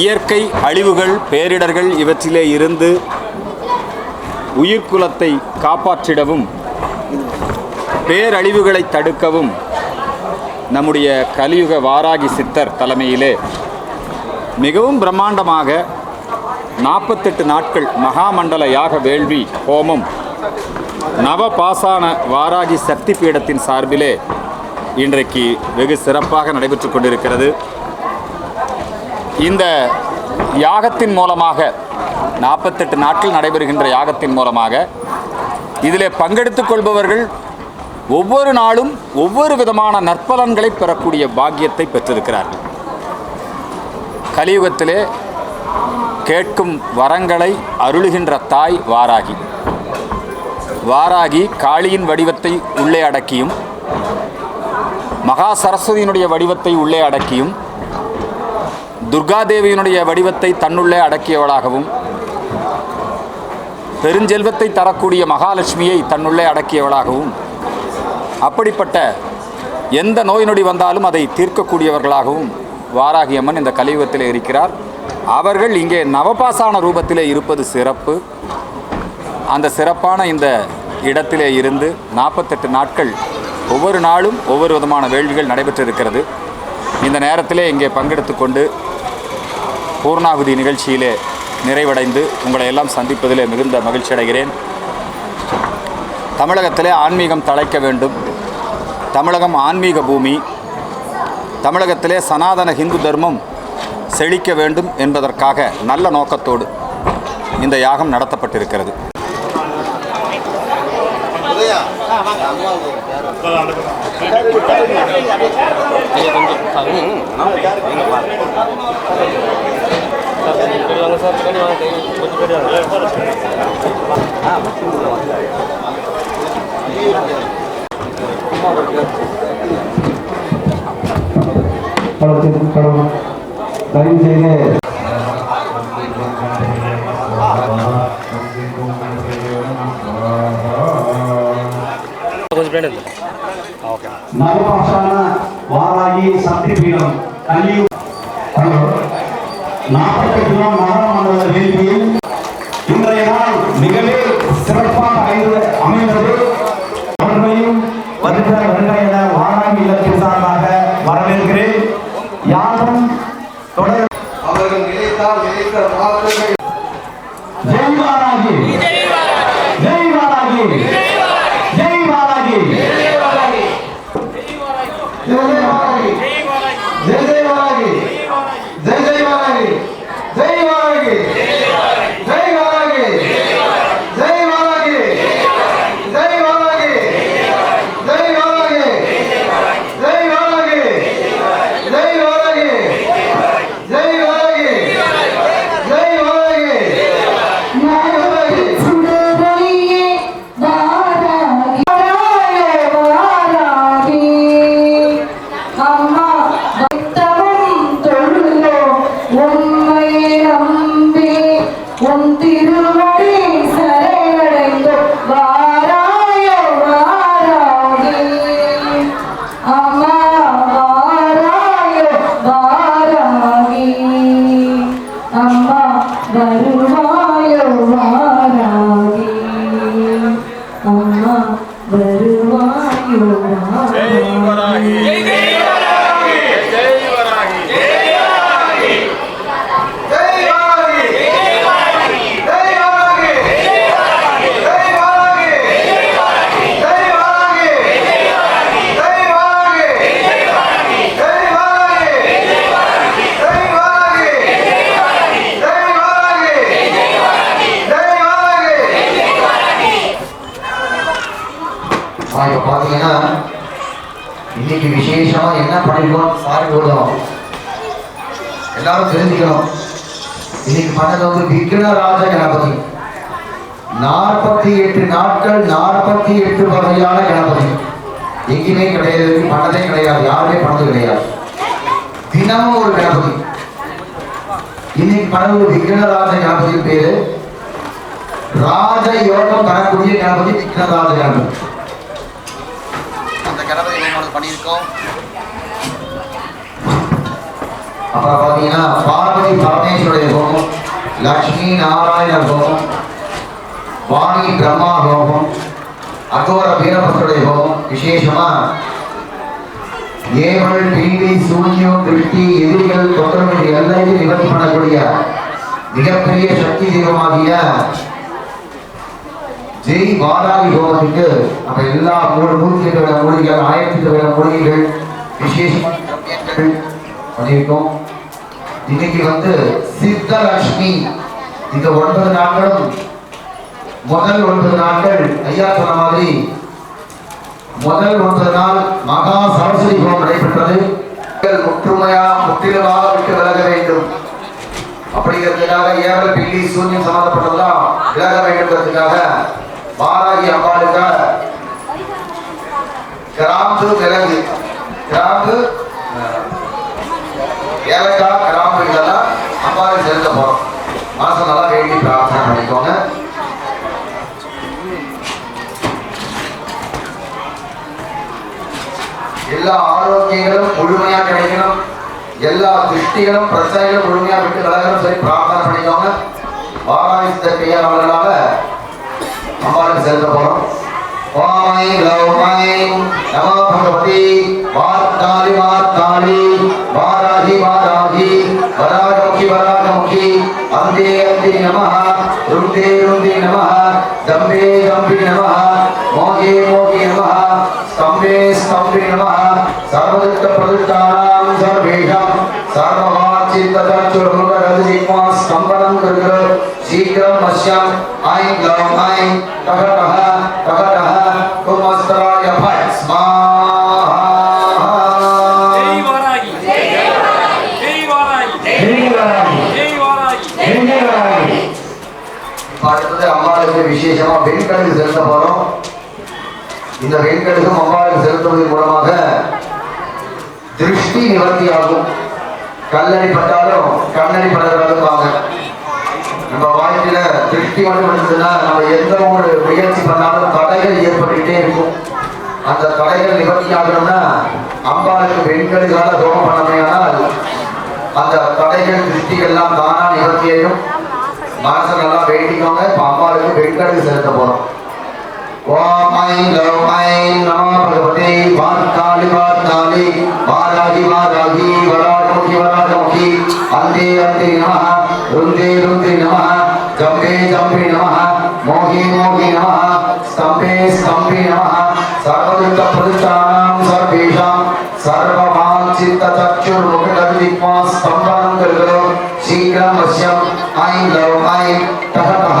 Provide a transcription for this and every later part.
இயற்கை அழிவுகள் பேரிடர்கள் இவற்றிலே இருந்து உயிர்க்குலத்தை காப்பாற்றிடவும் பேரழிவுகளை தடுக்கவும் நம்முடைய கலியுக வாராகி சித்தர் தலைமையிலே மிகவும் பிரம்மாண்டமாக நாற்பத்தெட்டு நாட்கள் மகாமண்டல யாக வேள்வி ஹோமம் நவ பாசான வாராகி சக்தி பீடத்தின் சார்பிலே இன்றைக்கு வெகு சிறப்பாக நடைபெற்று கொண்டிருக்கிறது. இந்த யாகத்தின் மூலமாக நாற்பத்தெட்டு நாட்கள் நடைபெறுகின்ற யாகத்தின் மூலமாக இதிலே பங்கெடுத்துக் கொள்பவர்கள் ஒவ்வொரு நாளும் ஒவ்வொரு விதமான நற்பலன்களை பெறக்கூடிய பாக்கியத்தை பெற்றிருக்கிறார்கள். கலியுகத்திலே கேட்கும் வரங்களை அருளுகின்ற தாய் வாராகி. வாராகி காளியின் வடிவத்தை உள்ளே அடக்கியும் மகா சரஸ்வதியினுடைய வடிவத்தை உள்ளே அடக்கியும் துர்காதேவியினுடைய வடிவத்தை தன்னுள்ளே அடக்கியவளாகவும் பெருஞ்செல்வத்தை தரக்கூடிய மகாலட்சுமியை தன்னுள்ளே அடக்கியவளாகவும் அப்படிப்பட்ட எந்த நோய் நொடி வந்தாலும் அதை தீர்க்கக்கூடியவர்களாகவும் வாராகி அம்மன் இந்த கலியுகத்தில் இருக்கிறார். அவர்கள் இங்கே நவபாசான ரூபத்திலே இருப்பது சிறப்பு. அந்த சிறப்பான இந்த இடத்திலே இருந்து நாற்பத்தெட்டு நாட்கள் ஒவ்வொரு நாளும் ஒவ்வொரு விதமான வேள்விகள் நடைபெற்றிருக்கிறது. இந்த நேரத்திலே இங்கே பங்கெடுத்து கொண்டு பூர்ணாகுதி நிகழ்ச்சியிலே நிறைவடைந்து உங்களை எல்லாம் சந்திப்பதிலே மிகுந்த மகிழ்ச்சி அடைகிறேன். தமிழகத்திலே ஆன்மீகம் தழைக்க வேண்டும். தமிழகம் ஆன்மீக பூமி. தமிழகத்திலே சனாதன ஹிந்து தர்மம் செழிக்க வேண்டும் என்பதற்காக நல்ல நோக்கத்தோடு இந்த யாகம் நடத்தப்பட்டிருக்கிறது. படத்திற்கு படத்திற்கும் தயவு செய்து நகர்பாஷான வாராகி சக்தி பீடம் கல்வி நாற்பத்தி நாடாளுமன்ற வேட்பியில் இன்றைய நாள் மிகவே சிறப்பாக அமைந்தது அவர்களையும் வருகிற வருகிற என வாராமி இலக்கு சார்பாக வரவேற்கிறேன் யாரும் தொடர் அவர்கள் நிலைத்தால் நிலைத்த வாக்குகள் பேரம்பே உன் திருவடி வந்து விக்னராஜ கணபதி. நாற்பத்தி எட்டு நாட்கள் நாற்பத்தி எட்டு வகையான கணபதி. எங்கேயுமே கிடையாது பண்ணதே கிடையாது யாருமே பண்ணது கிடையாது. தினமும் ஒரு கணபதி. இன்னைக்கு ஒரு விக்னராஜ கணபதி பேரு ராஜ யோகம் தரக்கூடிய கணபதி விக்னராஜ கணபதி. அந்த கணபதி பண்ணியிருக்கோம். அப்புறம் பார்த்தீங்கன்னா பார்வதி பரமேஸ்வருடைய லக்ஷ்மி நாராயண ஹோமம் வாணி பிரம்மா ஹோமம் அகோர வீரபத்ருடைய ஹோமம் விசேஷமா? ஏவல் டிவி சூன்யம் திருஷ்டி எதிரிகள் தொந்தரவு எல்லாத்தையும் நிவர்த்தி பண்ணக்கூடிய மிகப்பெரிய சக்தி தெய்வமாகிய ஜெய் வாராகி ஹோமத்துக்கு நம்ம எல்லா மூணு நூற்றி எட்டு வேலை மூலிகைகள் ஆயிரத்தி எட்டு வேலை மூலிகைகள் விசேஷமான பண்ணியிருக்கோம். இன்னைக்கு வந்து சித்தலட்சுமி. இந்த ஒன்பது நாட்களும் முதல் ஒன்பது நாட்கள் ஐயா சொன்ன மாதிரி முதல் ஒன்பது நாள் மகா சரஸ்வதி குணம் நடைபெற்றது. முற்றுமையா முற்றிலுமாக விட்டு விலக வேண்டும். அப்படிங்கிறதுக்காக ஏவல் பில்லி சூன்யம் சம்பந்தப்பட்டதெல்லாம் விலக வேண்டும்ங்கிறதுக்காக பாலாகி அம்பாளுக்காக கிராம்பு விலகு கிராம்பு ஏலக்காய் கிராம்பு இதெல்லாம் அம்பாளுக்கு செலுத்த போறோம் மாசம் நல்லா வேண்டி பிரார்த்தனை பண்ணிக்கோங்க எல்லா ஆரோக்கியங்களும் முழுமையா கிடைக்கணும். எல்லா திருஷ்டிகளும் பிரச்சனைகளும் முழுமையா விட்டு விலகணும் சரி பிரார்த்தனை பண்ணிக்கோங்க. வாராகி கையாளர்களாக அவர்களால அம்பாளுக்கு செலுத்த போறோம். ओम ऐं ग्लौं ऐं नमो भगवती वार्तालि वार्तालि वाराहि वाराहि वराहमुखि वराहमुखि। अन्ते अन्ते नमः। रुन्दे रुन्दे नमः। दम्भे दम्भे नमः। मोगे मोगे नमः। स्तम्भे स्तम्भे नमः। सर्वदुष्टप्रदुष्टानां सर्वेषां सर्ववाचितचक्षुर्मुखरजसिंहास्तम्भनं कुरु शीघ्रं पश्यम्। ऐं ग्लौं ऐं तः வெண்கடுகு செலுத்த போறோம். இந்த வெண்கடுகும் அம்பாளுக்கு செலுத்துவதன் மூலமாக திருஷ்டி நிவர்த்தி ஆகும் கல்லடி பட்டாலும் கண்ணடி படுறதுவாங்க நம்ம வாழ்க்கையில திருஷ்டி மட்டும் இருந்ததுன்னா நம்ம எந்த ஒரு முயற்சி பண்ணாலும் தடைகள் ஏற்பட்டுக்கிட்டே இருக்கும். அந்த தடைகள் நிவர்த்தி ஆகணும்னா அம்பாளுக்கு வெண்கடுகால தோணம் பண்ணமையானால் அந்த தடைகள் திருஷ்டிகள்லாம் தானா நிவர்த்தியாயும் மனசை நல்லா வேண்டிக்கோங்க இப்ப அம்மாவுக்கு வெண்கடுகு செலுத்த போறோம் ஓம் ஐம் கௌம் ஐம் நமோ பகவதே வார்த்தாளி வார்த்தாளி வாராகி வாராகி வராகமுகி வராகமுகி அந்தே அந்தே நமः ருந்தே ருந்தே நமः ஜம்பே ஜம்பே நமः மோகி மோகி நமः ஸ்தம்பே ஸ்தம்பே நமः சர்வதுக்க பிரதிஷ்டானாம் சர்வேஷாம் சர்வவாஞ்சித்த சக்ஷுர்முகடவிக்மா ஸ்தம்பனம் शीघ्रं वश्यम् ऐं लौ ऐं तः तः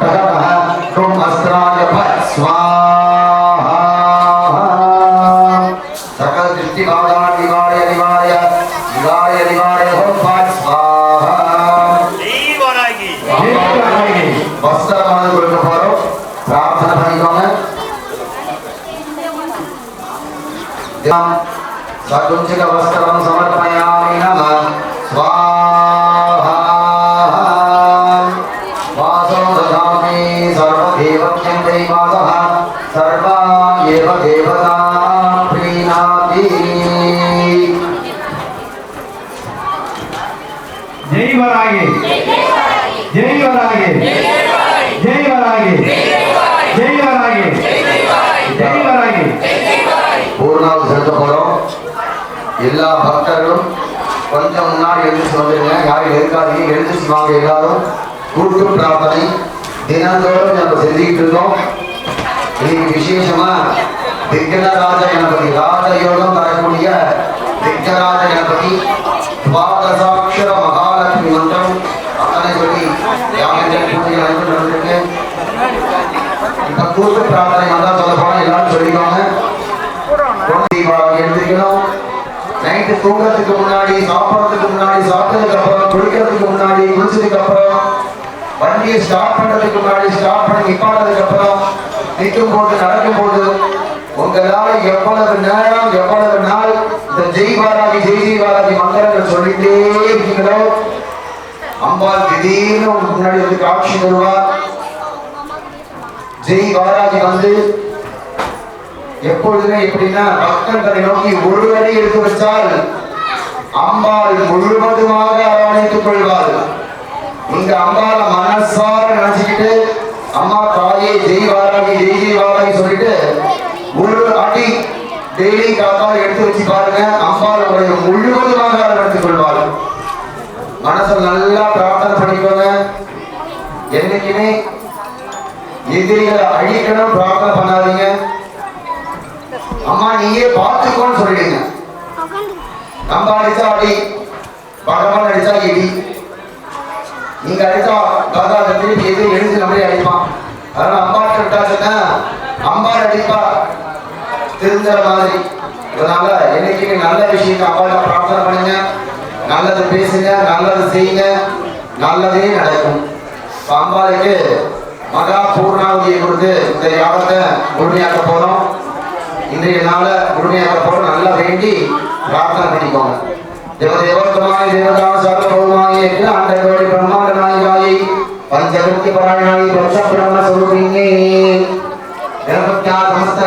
तः तः ह्रुं अस्त्राय भट् स्वाहा। सकलदृष्टिबाधान् निवारय निवारय निवारय निवारय हो भट् स्वाहा। वस्त्र हमारे गुरु को पारो प्रार्थना भाई कौन है सगुन जी का वस्त्र हम எல்லா பக்தர்களும் கொஞ்சம் முன்னாடி எழுந்துச்சு வந்துருங்க யாரும் இருக்காதீங்க எழுந்துச்சு வாங்க எல்லாரும். கூட்டு பிரார்த்தனை. தினந்தோறும் நம்ம செஞ்சுக்கிட்டு இருக்கோம். இன்னைக்கு விசேஷமா விக்னராஜ கணபதி ராஜயோகம் தரக்கூடிய விக்னராஜ கணபதி துவாதசாட்சர மகாலட்சுமி மன்றம் அத்தனை சொல்லி யாரும் பூஜை நடந்துருக்கு? இப்ப கூட்டு பிரார்த்தனை வந்தா சொல்ல போனா எல்லாரும் சொல்லிக்கோங்க. எழுந்திருக்கணும் நைட்டு தூங்கறதுக்கு முன்னாடி சாப்பிட்றதுக்கு முன்னாடி சாப்பிட்டதுக்கு அப்புறம் குளிக்கிறதுக்கு முன்னாடி குளிச்சதுக்கு அப்புறம் வண்டியை ஸ்டாப் பண்றதுக்கு முன்னாடி ஸ்டாப் பண்ணி நிப்பாட்டதுக்கு அப்புறம் நிற்கும் போது நடக்கும் போது உங்களால் எவ்வளவு நேரம் எவ்வளவு நாள் இந்த ஜெய் பாலாஜி ஜெய் ஜெய் பாலாஜி மந்திரங்கள் சொல்லிட்டே இருக்கீங்களோ? அம்பாள் திடீர்னு உங்களுக்கு முன்னாடி வந்து காட்சி தருவார். ஜெய் பாலாஜி வந்து எப்பொழுதுமே எப்படின்னா பக்தர்களை நோக்கி ஒரு அடி எடுத்து வச்சால் அம்பாள் முழுவதுமாக அரவணைத்துக் கொள்வாள். இந்த அம்பாளை மனசார நினைச்சுக்கிட்டு அம்மா தாயே ஜெய் வாராகி ஜெய் ஜெய் வாராகி சொல்லிட்டு ஒரு அடி டெய்லி காத்தால எடுத்து வச்சு பாருங்க அம்பாள் உங்களை முழுவதுமாக அரவணைத்துக் கொள்வாள். மனசை நல்லா பிரார்த்தனை பண்ணிக்கோங்க. என்னைக்குமே எதிரிகளை அழிக்கணும் பிரார்த்தனை பண்ணாதீங்க. அம்மா நீயே பார்த்துக்கோன்னு சொல்லிடுங்க. நம்ம அடிச்சா அடி பகவான் அடிச்சா இடி. நீங்க அடிச்சா அந்த திருப்பி எது எழுந்து நம்மளே அடிப்பான் அதனால அம்பாட்ட விட்டாச்சுன்னா அம்பாள் அடிப்பா. திருந்துற மாதிரி. இதனால என்னைக்குமே நல்ல விஷயத்தை அம்பாட்ட பிரார்த்தனை பண்ணுங்க. நல்லது பேசுங்க நல்லது செய்யுங்க. நல்லதே நடக்கும். அம்பாளுக்கு மகா பூர்ணாவதியை கொடுத்து இந்த யாகத்தை முழுமையாக்க போறோம். இன்றைய நாள முழுமையாக நல்லா வேண்டி பிரார்த்தனை பண்ணிக்கோங்க. தேவதேவத்தமாய் தேவதா சர்வபௌமாய் ஆண்டகோடி பிரம்மாண்ட நாயகாயை பஞ்சகத்தி பராயணாய் பஞ்ச பிரம்ம ஸ்வரூபிணி சமஸ்த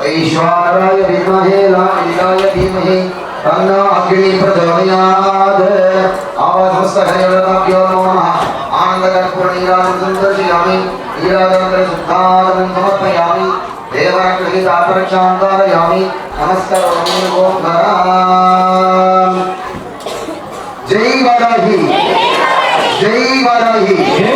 वैश्वानराय विद्महे लालिलाय धीमहि तन्नो अग्नि प्रचोदयात् आवासमस्तहरिवरताभ्यो नमः। आनन्दकर्पूरनीराजनं दर्शयामि नीराजनन्दरशुद्धारनं समर्पयामि देवाग्रहीतापरक्षां धारयामि नमस्करोमि ओं जय वराहि। जय वराहि।